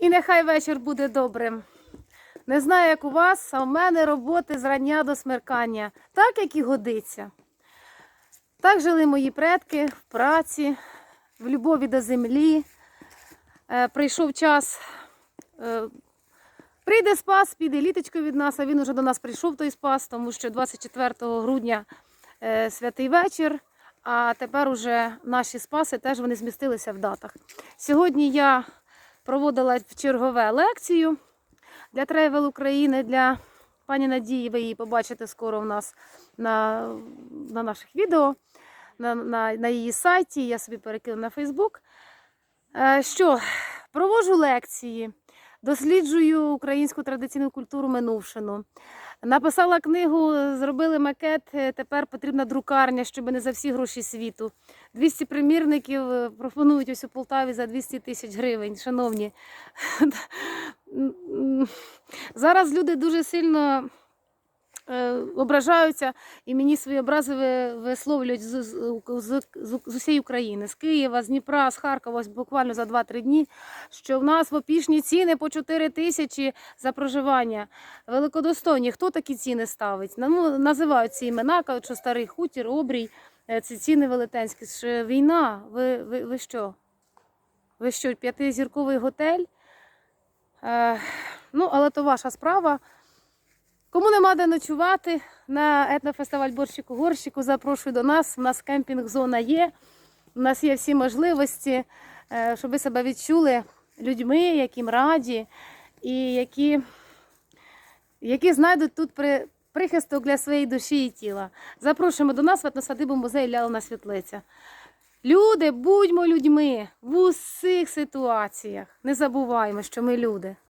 І нехай вечір буде добрим. Не знаю, як у вас, а в мене роботи з рання до смеркання, так як і годиться. Так жили мої предки в праці, в любові до землі. Е, прийшов час. Е, прийде спас, піде літочко від нас, а він уже до нас прийшов той спас, тому що 24 грудня е, святий вечір. А тепер уже наші спаси теж вони змістилися в датах. Сьогодні я проводила в чергове лекцію для Тревел України, для пані Надії. Ви її побачите скоро в нас на, на наших відео, на, на, на її сайті. Я собі перекину на Фейсбук. Е, Що, проводжу лекції, досліджую українську традиційну культуру минувшину. Написала книгу, зробили макет. е, Тепер потрібна друкарня, щоб не за всі гроші світу. 200 примірників е, пропонують ось у Полтаві за 200 тисяч гривень. Шановні, зараз люди дуже сильно ображаються і мені свої образи висловлюють з, з, з, з, усієї України, з Києва, з Дніпра, з Харкова, буквально за 2-3 дні, що в нас в опішні ціни по 4 тисячі за проживання. Великодостойні, хто такі ціни ставить? Ну, називають ці імена, кажуть, що старий хутір, обрій, е, ці ціни велетенські. Ж Війна, ви, ви, ви що? Ви що, п'ятизірковий готель? Е, ну, але то ваша справа. Кому нема де ночувати на етнофестиваль борщику горщику, запрошую до нас. У нас кемпінг-зона є. У нас є всі можливості, е, щоб ви себе відчули людьми, яким раді, і які, які знайдуть тут при, прихисток для своєї душі і тіла. Запрошуємо до нас в етносадибу музей Лялина Світлиця. Люди, будьмо людьми в усіх ситуаціях. Не забуваємо, що ми люди.